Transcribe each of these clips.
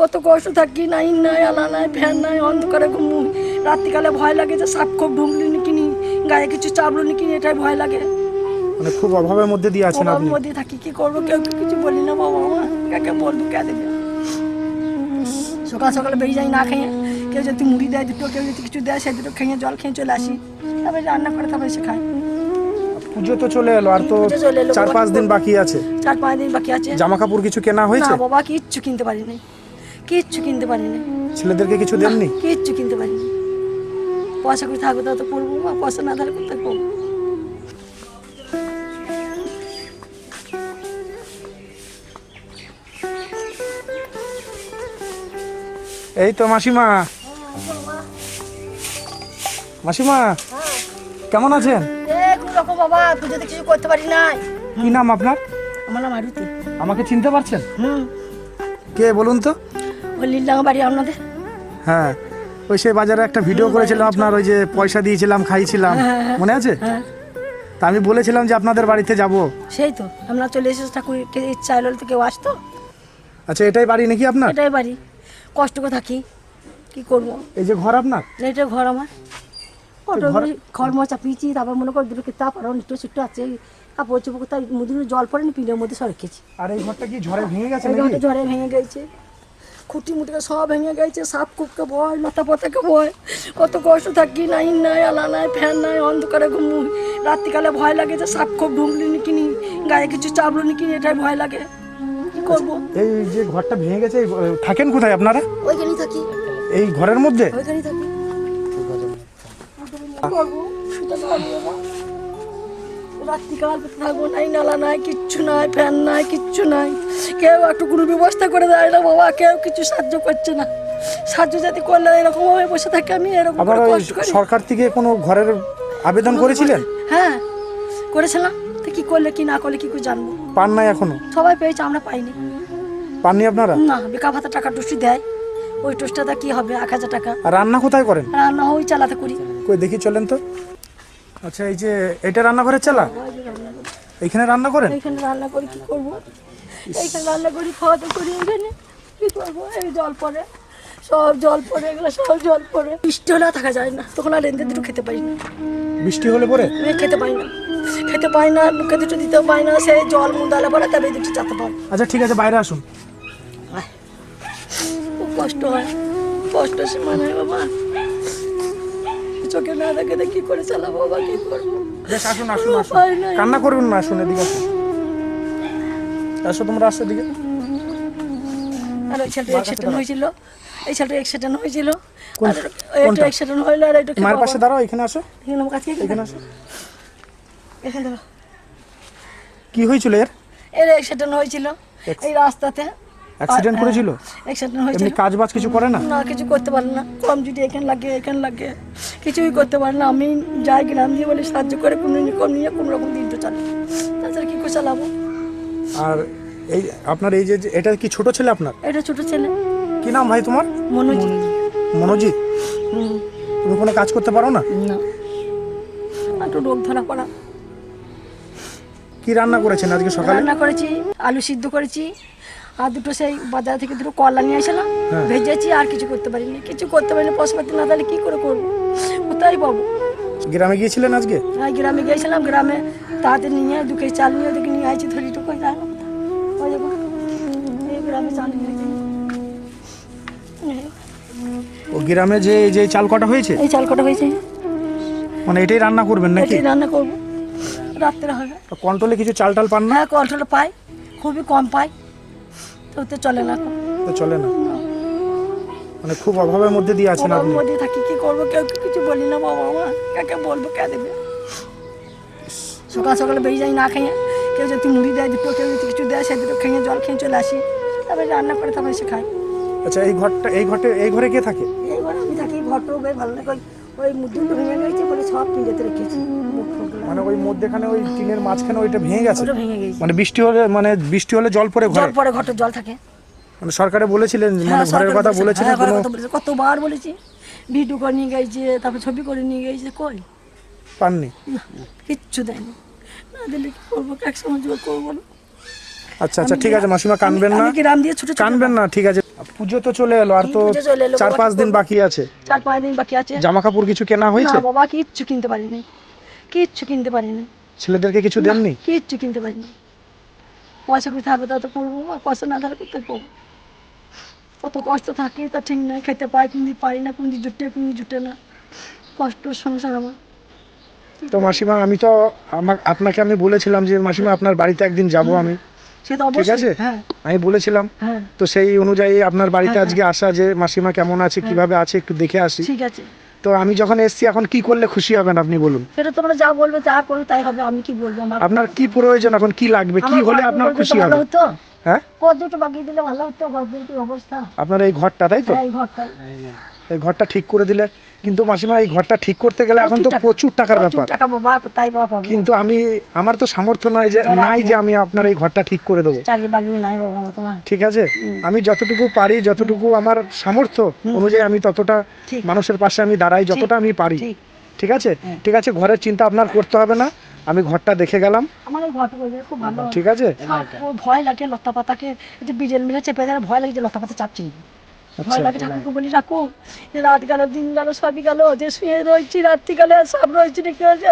কত কষ্ট থাকি নাই নাই আলা নাই ফ্যান নাই অন্ধকারে ঘুমু। রাত্রিকালে ভয় লাগে যে সাপ খুব ঢুকলি নাকি নি গায়ে কিছু চাপলো নাকি নি, এটাই ভয় লাগে। মানে খুব অভাবের মধ্যে দিয়ে আছেন আপনি। মধ্যে থাকি কি করব কেউ কিছু বলি না বাবা মা কাকে বলব কে দেবে? সকাল সকালে বেরিয়ে যাই না খেয়ে। কেউ যদি মুড়ি দেয় দুটো কেউ যদি কিছু দেয় সে দুটো খেয়ে জল খেয়ে চলে আসি। তারপরে রান্না করে তারপরে এসে খাই পুজো তো চলে এলো আর তো চার পাঁচ দিন বাকি আছে। চার পাঁচ দিন বাকি আছে। জামা কাপড় কিছু কেনা হয়েছে? না বাবা কিচ্ছু কিনতে পারিনি। কিচ্ছু কিনতে পারিনি ছেলেদেরকে কিছু দেননি? কিচ্ছু কিনতে পারিনি পয়সা করে থাকব তা তো পড়ব বা পয়সা না থাকলে কোথায় পড়ব এই তো মাসিমা। মাসিমা কেমন আছেন? রকম বাবা পুজোতে কিছু করতে পারি নাই কি নাম আপনার? আমার নাম মারুতি আমাকে চিনতে পারছেন? হুম। কে বলুন তো? ওই বাড়ি আপনাদের? হ্যাঁ ওই সেই বাজারে একটা ভিডিও করেছিলাম আপনার ওই যে পয়সা দিয়েছিলাম খাইছিলাম। হ্যাঁ, হ্যাঁ। মনে আছে? হ্যাঁ। তা আমি বলেছিলাম যে আপনাদের বাড়িতে যাব। সেই তো আমরা চলে এসেছি ঠাকুরকে ইচ্ছা এলো তো কেউ আসতো। আচ্ছা এটাই বাড়ি নাকি আপনার? এটাই বাড়ি কষ্ট করে থাকি কি করব? এই যে ঘর আপনার? এটা ঘর আমার। কত ঘর- মচা পিছি তারপর মনে কর দুটো কিতাব আর একটু ছোট্ট আছে কাপড় চোপড় কোথায় মুদির জল পড়েনি পিলের মধ্যে সব রেখেছি। আর এই ঘরটা কি ঝড়ে ভেঙে গেছে ঝড়ে ভেঙে গেছে। খুঁটি মুটিকে সব ভেঙে গেছে সাপ কুপকে ভয় লতা পতাকে ভয়। কত কষ্ট থাকি নাই নাই আলা নাই ফ্যান নাই অন্ধকারে ঘুমু রাত্রিকালে ভয় লাগে যে সাপ খুব নাকি নি গায়ে কিছু চাপলো নাকি কিনি এটাই ভয় লাগে। কি করব? এই যে ঘরটা ভেঙে গেছে থাকেন কোথায় আপনারা? ওইখানেই থাকি। এই ঘরের মধ্যে? ওইখানেই থাকি। কি করব? শুতে রাত্রিকাল থাকব নাই নালা নাই কিচ্ছু নাই ফ্যান নাই কিচ্ছু নাই। কেউ একটু কোনো ব্যবস্থা করে দেয় না বাবা কেউ কিছু সাহায্য করছে না। সাহায্য যদি করলে এরকম ভাবে বসে থাকি আমি এরকম আবার সরকার থেকে কোনো ঘরের আবেদন করেছিলেন? হ্যাঁ করেছিলাম। তো কি করলে কি না করলে কি করে জানব? পান নাই এখনও? সবাই পেয়েছে আমরা পাইনি। পাননি আপনারা? না বেকা ভাতা টাকা টুসি দেয়। ওই টুসটাতে কি হবে? এক হাজার টাকা। রান্না কোথায় করেন? রান্না ওই চালাতে করি। কই দেখি চলেন তো। আচ্ছা এই যে এটা রান্নাঘরের চালা? এইখানে রান্না করেন? এইখানে রান্না করি কি করব? এইখানে রান্না করি খাওয়া দাওয়া করি এখানে কি করব? এই জল পড়ে সব জল পড়ে এগুলো সব জল পড়ে। বৃষ্টি হলে থাকা যায় না তখন আর রেঁধে দুটো খেতে পারি না। বৃষ্টি হলে পরে? খেতে পাই না। খেতে পাই না মুখে দুটো দিতে পাই না সেই জল মুদালে পরে তবে দুটো চাতে পাই। আচ্ছা ঠিক আছে বাইরে আসুন। খুব কষ্ট হয়। কষ্ট সীমা নাই বাবা। চোখে না দেখে কি করে চালাবো বাবা কি করব? বেশ আসুন আসুন আসুন। কান্না করবেন না আসুন এদিকে আসুন। আসো তোমরা আসো এদিকে। আর ওই ছেলেটা অ্যাক্সিডেন্ট হয়েছিল। এই ছেলেটা অ্যাক্সিডেন্ট হয়েছিল। আর এটা অ্যাক্সিডেন্ট হইল আর এটা মায়ের পাশে দাঁড়াও এখানে আসো। এখানে কাছে এখানে আসো। এখানে দাঁড়াও। কি হয়েছিল এর? এর অ্যাক্সিডেন্ট হয়েছিল। এই রাস্তাতে অ্যাক্সিডেন্ট করেছিল? অ্যাক্সিডেন্ট এমনি হয়েছিল। কাজ বাজ কিছু করে না? না কিছু করতে পারে না। কম যদি এখানে লাগে এখানে লাগে। কিছুই করতে পারে না। আমি যাই গ্রাম দিয়ে বলে সাহায্য করে কোনো কম নিয়ে কোনো রকম দিন তো চালাই তাছাড়া কী করে চালাবো? আর এই আপনার এই যে এটা কি ছোট ছেলে আপনার? এটা ছোট ছেলে। কি নাম ভাই তোমার? মনোজি মনোজিৎ? তুমি কোনো কাজ করতে পারো না? না। একটু রোগ ধরা পড়া। কি রান্না করেছেন আজকে সকালে? রান্না করেছি আলু সিদ্ধ করেছি। আর দুটো সেই বাজার থেকে দুটো কলা নিয়ে আসলাম হ্যাঁ। ভেজেছি আর কিছু করতে পারিনি। কিছু করতে পারিনি পশুপাতি না তাহলে কী করে করব? কোথায় পাবো? গ্রামে গিয়েছিলেন আজকে? হ্যাঁ গ্রামে গিয়েছিলাম গ্রামে তাতে নিয়ে দু কেজি চাল নিয়ে ওদেরকে নিয়ে আসছি ধরি টুকু গ্রামে চাল ও গ্রামে যে যে চাল কটা হয়েছে? এই চাল কটা হয়েছে? মানে এটাই রান্না করবেন নাকি? এটাই রান্না করব। রাত্রে হবে। কন্ট্রোলে কিছু চাল টাল পান না? হ্যাঁ কন্ট্রোল পাই খুবই কম পাই। তো ওতে চলে না এখন। তো চলে না? মানে খুব অভাবের মধ্যে দিয়ে আছেন বাবার আপনি? মধ্যে থাকি কি করব? কেউ কি কিছু বলি না বাবা মা। কাকে বলব কে দেবে? সকাল সকালে বেরিয়ে যাই না খেয়ে। কেউ যদি মুড়ি দেয় দুটো কেউ যদি কিছু দেয় সে দুটো খেয়ে জল খেয়ে চলে আসি। তারপরে রান্না করে তারপরে এসে খাই আচ্ছা এই ঘরটা এই ঘরটা এই ঘরে কে থাকে? এইবার আমি থাকি ঘরটাও বেশ ভালো লাগে। ওই ওই দুটো ভেঙে গেছে বলে সব পিঁড়েতে রেখেছি। মানে ওই মধ্যেখানে ওই টিনের মাঝখানে ওইটা ভেঙে গেছে? ওটা ভেঙে গেছে। মানে বৃষ্টি হলে মানে বৃষ্টি হলে জল পড়ে জল ঘরে পরে ঘরটা জল থাকে। মানে সরকারে বলেছিলেন মানে হ্যাঁ, ঘরের সরকার কথা বলেছে। বলেছিলেন হ্যাঁ, কোনো কতবার বলেছি। ভিডিও করে নিয়ে গেছে তারপর ছবি করে নিয়ে গেছে কই? পাননি? কিচ্ছু দেয়নি। না দিলে কি করব? এক সময় জোর করব না। আচ্ছা আচ্ছা ঠিক আছে মাসিমা কানবেন না। কানবেন না ঠিক আছে। পুজো তো চলে এলো আর তো চার পাঁচ দিন বাকি আছে। চার পাঁচ দিন বাকি আছে। জামা কাপড় কিছু কেনা হয়েছে? না বাবা কিচ্ছু কিনতে পারিনি। কিচ্ছু কিনতে পারিনি। ছেলেদেরকে কিছু দেননি? কিচ্ছু কিনতে পারিনি। পয়সা কোথায় থাকবে তা তো করব আর পয়সা না থাকলে কোথায় করব কত কষ্ট থাকে তা ঠিক নয় খেতে পাই কোনদিন পারি না কোনদিন জুটে কোনদিন জুটে না। কষ্ট সংসার আমার। তো মাসিমা আমি তো আমার আপনাকে আমি বলেছিলাম যে মাসিমা আপনার বাড়িতে একদিন যাব আমি। তো ঠিক আছে? হ্যাঁ। আমি বলেছিলাম হ্যাঁ। তো সেই অনুযায়ী আপনার বাড়িতে হ্যাঁ, আজকে আসা যে মাসিমা কেমন আছে কীভাবে আছে একটু দেখে আসি। ঠিক আছে। তো আমি যখন এসছি এখন কি করলে খুশি হবেন আপনি বলুন? সেটা তোমরা যা বলবে যা করবে তাই হবে আমি কি বলব? আপনার কি প্রয়োজন এখন কি লাগবে কি হলে আপনার খুশি হবে? হ্যাঁ? বাগিয়ে দিলে ভালো হতো দুটোর অবস্থা? আপনার এই ঘরটা তাই তো? এই ঘরটা। এই ঘরটা ঠিক করে দিলে কিন্তু মাসিমা এই ঘরটা ঠিক করতে গেলে এখন তো প্রচুর টাকার ব্যাপার। কিন্তু আমি আমার তো সামর্থ্য নয় যে নাই যে আমি আপনার এই ঘরটা ঠিক করে দেবো। ঠিক আছে? আমি যতটুকু পারি যতটুকু আমার সামর্থ্য অনুযায়ী আমি ততটা মানুষের পাশে আমি দাঁড়াই যতটা আমি পারি। ঠিক। আছে? হ্যাঁ। ঠিক আছে ঘরের চিন্তা আপনার করতে হবে না। আমি ঘরটা দেখে গেলাম। ঠিক আছে? ভয় লাগে লতা পাতাকে বিজেল মিলে চেপে ভয় লাগে যে লতা পাতা চাপছি। ভয় লাগে ঠাকুরকে বলি রাখো রাত গেল দিন গেল সবই গেল যে শুয়ে রয়েছি রাত্রি গেলে সব রয়েছি কি হয়েছে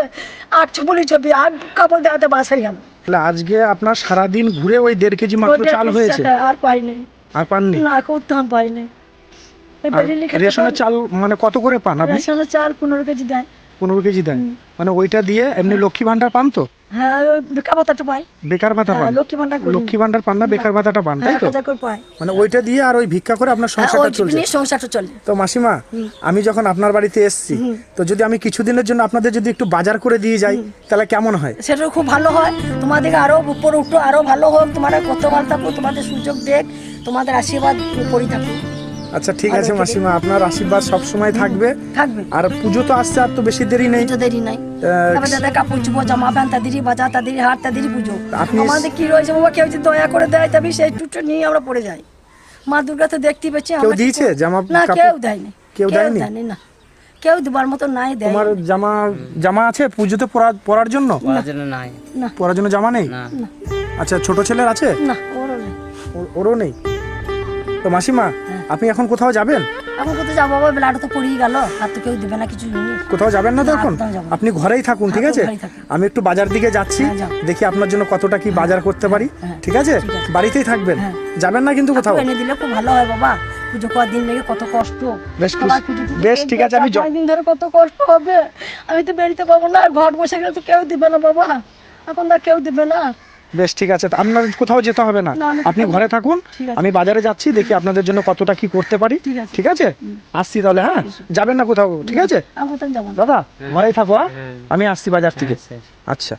আট বলি ছবি আট কাপড় দেওয়াতে বাসাই গেল তাহলে আজকে আপনার সারাদিন ঘুরে ওই দেড় কেজি মাত্র চাল হয়েছে? আর পাইনি। আর পাননি? না করতাম পাইনি। আর রেশনের চাল মানে কত করে পান আপনি? রেশনের চাল পনেরো কেজি দেয়। পনেরো কেজি দেন মানে ওইটা দিয়ে এমনি লক্ষ্মী ভান্ডার পান তো? হ্যাঁ ওই বেকা পাতাটা পাই বেকার ভাতা হ্যাঁ পান? লক্ষ্মী ভান্ডার করি। লক্ষ্মী ভান্ডার পান না বেকার ভাতাটা পান তাই হ্যাঁ তো? হাজার করে পাই মানে ওইটা দিয়ে আর ওই ভিক্ষা করে আপনার হ্যাঁ, সংসারটা চলছে? সংসারটা চলে। তো মাসিমা আমি যখন আপনার বাড়িতে এসেছি তো যদি আমি কিছুদিনের জন্য আপনাদের যদি একটু বাজার করে দিয়ে যাই তাহলে কেমন হয়? সেটাও খুব ভালো হয়। তোমাদের আরও উপর উঠো আরও ভালো হোক। তোমার কত ভালো থাকো তোমাদের সুযোগ দেখ তোমাদের আশীর্বাদ উপরই থাকো আচ্ছা ঠিক আছে মাসিমা আপনার আশীর্বাদ সব সময় থাকবে। থাকবে। আর পুজো তো আসছে আর তো বেশি দেরি নেই। পুজো দেরি নাই। আহ, দাদা কাপড় চুপড় জামা প্যান্ট তাদেরই বাজার তাদেরই হাট তাদেরই পুজো। আমাদের কি রয়েছে বাবা কেউ যদি দয়া করে দেয় তবে সেই টুটো নিয়ে আমরা পড়ে যাই। মা দুর্গা তো দেখতে পাচ্ছি আমরা কি দিয়েছে জামা না কেউ দেয়নি। কেউ দেয়নি? না। কেউ দেবার মতো নাই দেয় তোমার জামা জামা আছে পুজোতে পরা- পরার জন্য? পড়ার জন্য নাই। না। পরার জন্য জামা নেই? না। আচ্ছা ছোট ছেলের আছে? না ওরও নেই। ওর- ওরও নেই? তো মাসিমা আপনি এখন কোথাও যাবেন? এখন কোথাও যাব বাবা বেলাটা তো পড়েই গেল। আর তো কেউ দেবে না কিছু। কোথাও যাবেন না তো এখন। আপনি ঘরেই থাকুন ঠিক হ্যাঁ, আছে? আমি একটু বাজার দিকে যাচ্ছি হ্যাঁ, দেখি আপনার জন্য কতটা কি বাজার করতে পারি হ্যাঁ, ঠিক আছে? বাড়িতেই থাকবেন। হ্যাঁ। যাবেন না কিন্তু কোথাও। এনে দিলে খুব ভালো হয় বাবা। পুজো করার দিন লেগে কত কষ্ট। বেশ বেশ ঠিক আছে আমি দিন ধরে কত কষ্ট হবে? আমি তো বেরিতে পাবো না আর ঘর বসে গেলে তো কেউ দিবে না বাবা। এখন না কেউ দিবে না। বেশ ঠিক আছে। তা আপনার কোথাও যেতে হবে না। আপনি ঘরে থাকুন আমি বাজারে যাচ্ছি দেখি আপনাদের জন্য কতটা কি করতে পারি ঠিক আছে। আসছি তাহলে হ্যাঁ? যাবেন না কোথাও ঠিক আছে? আমি কোথাও যাব না। দাদা ঘরেই থাকো হ্যাঁ? আমি আসছি বাজার থেকে। আচ্ছা,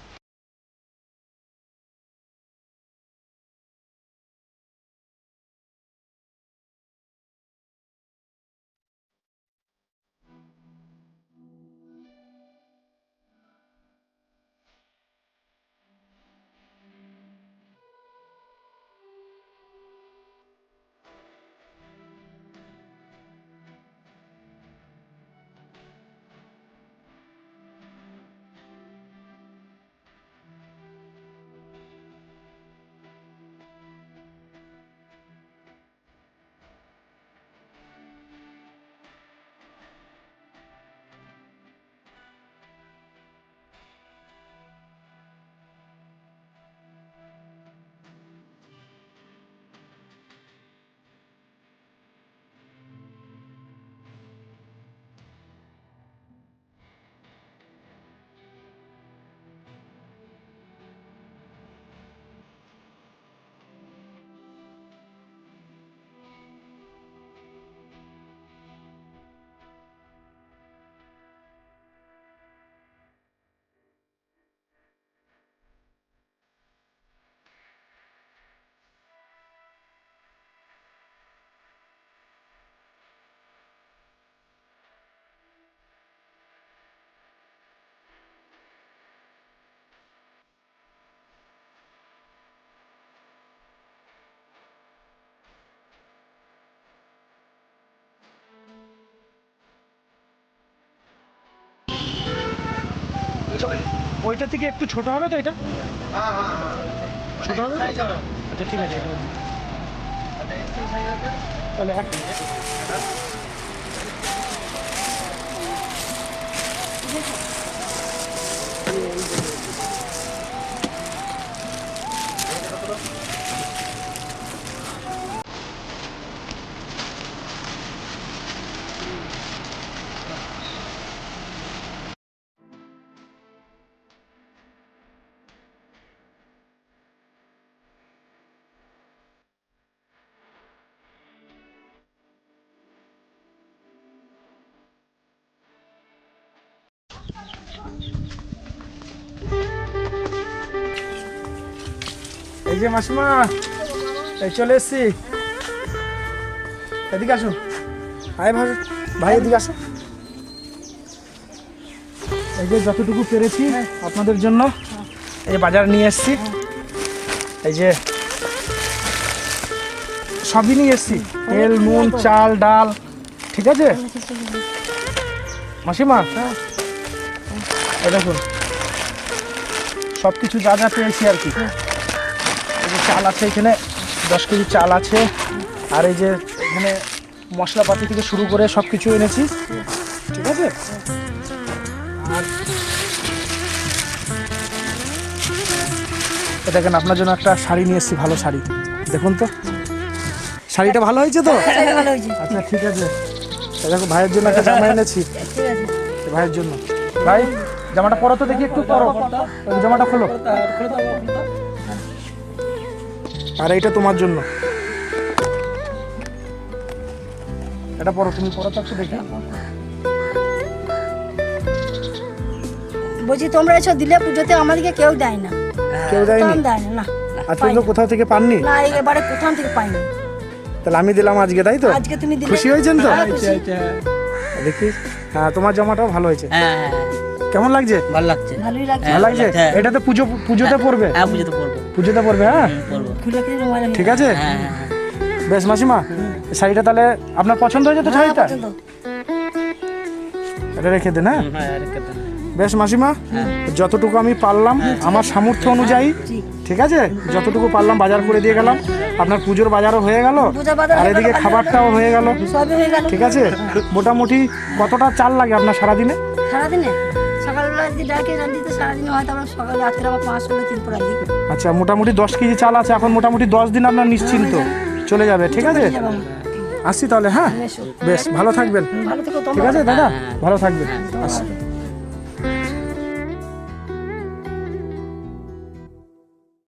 ওইটা থেকে একটু ছোট হবে তো এটা? ছোট হবে? আচ্ছা ঠিক আছে তাহলে এক এই যে মাসিমা, এই চলে এসছি। এদিকে আসুন আয় ভাই ভাই, এদিকে আসো। এই যে যতটুকু পেরেছি আপনাদের জন্য, এই বাজার নিয়ে এসছি। এই যে সবই নিয়ে এসছি। তেল, নুন, চাল, ডাল, ঠিক আছে? মাসিমা, এই দেখুন সব কিছু যা যা পেয়েছি আর কি। যে চাল আছে এখানে দশ কেজি চাল আছে। আর এই যে এখানে মশলাপাতি থেকে শুরু করে সব কিছু এনেছি। ঠিক আছে? আর দেখেন আপনার জন্য একটা শাড়ি নিয়ে এসেছি ভালো শাড়ি। দেখুন তো। শাড়িটা ভালো হয়েছে তো? আচ্ছা ঠিক আছে। দেখো ভাইয়ের জন্য একটা জামা এনেছি। ঠিক আছে এই ভাইয়ের জন্য। ভাই জামাটা পরো তো দেখি একটু পরো। জামাটা খোলো। আর এটা তোমার জন্য। এটা পরো তুমি পরো তো একটু দেখি। বলছি তোমরা এসব দিলে পুজোতে আমাদেরকে কেউ দেয় না। কেউ দেয়নি? দেয় না না আজকে তো কোথাও থেকে পাননি? না এবারে কোথাও থেকে পাইনি। তাহলে আমি দিলাম আজকে তাই তো? আজকে তুমি দিলে। খুশি হয়েছেন তো? হ্যাঁ, খুশি। দেখি। হ্যাঁ তোমার জামাটাও ভালো হয়েছে। হ্যাঁ হ্যাঁ, কেমন লাগছে? ভালো লাগছে। ভালোই লাগছে। ভালো লাগছে? হ্যাঁ। এটাতে পুজো পুজোতে পড়বে? হ্যাঁ বুঝতে পড়ব। পুজোতে পড়বে হ্যাঁ? ঠিক আছে? হ্যাঁ হ্যাঁ হ্যাঁ। বেশ মাসিমা শাড়িটা তাহলে আপনার পছন্দ হয়েছে তো হ্যাঁ, শাড়িটা? এটা রেখে দেন হ্যাঁ? হ্যাঁ রেখে দেন। বেশ মাসিমা যতটুকু আমি পারলাম আমার সামর্থ্য অনুযায়ী ঠিক। ঠিক আছে? যতটুকু পারলাম বাজার করে দিয়ে গেলাম। আপনার পুজোর বাজারও হয়ে গেল। আর এদিকে খাবারটাও হয়ে গেল। সবই হয়ে গেল। ঠিক আছে? মোটামুটি কতটা চাল লাগে আপনার সারাদিনে? সারাদিনে? সকালবেলা যদি ডাকে দিতে সারাদিন হয়তো আমরা সকালে রাত্রে আবার পাঁচ তিন পড়া দিই আচ্ছা মোটামুটি দশ কেজি চাল আছে এখন মোটামুটি দশ দিন আপনার নিশ্চিন্ত। চলে যাবে ঠিক আছে? আসছি তাহলে হ্যাঁ? বেশ ভালো থাকবেন। ঠিক আছে দাদা? ভালো থাকবেন। আসছি।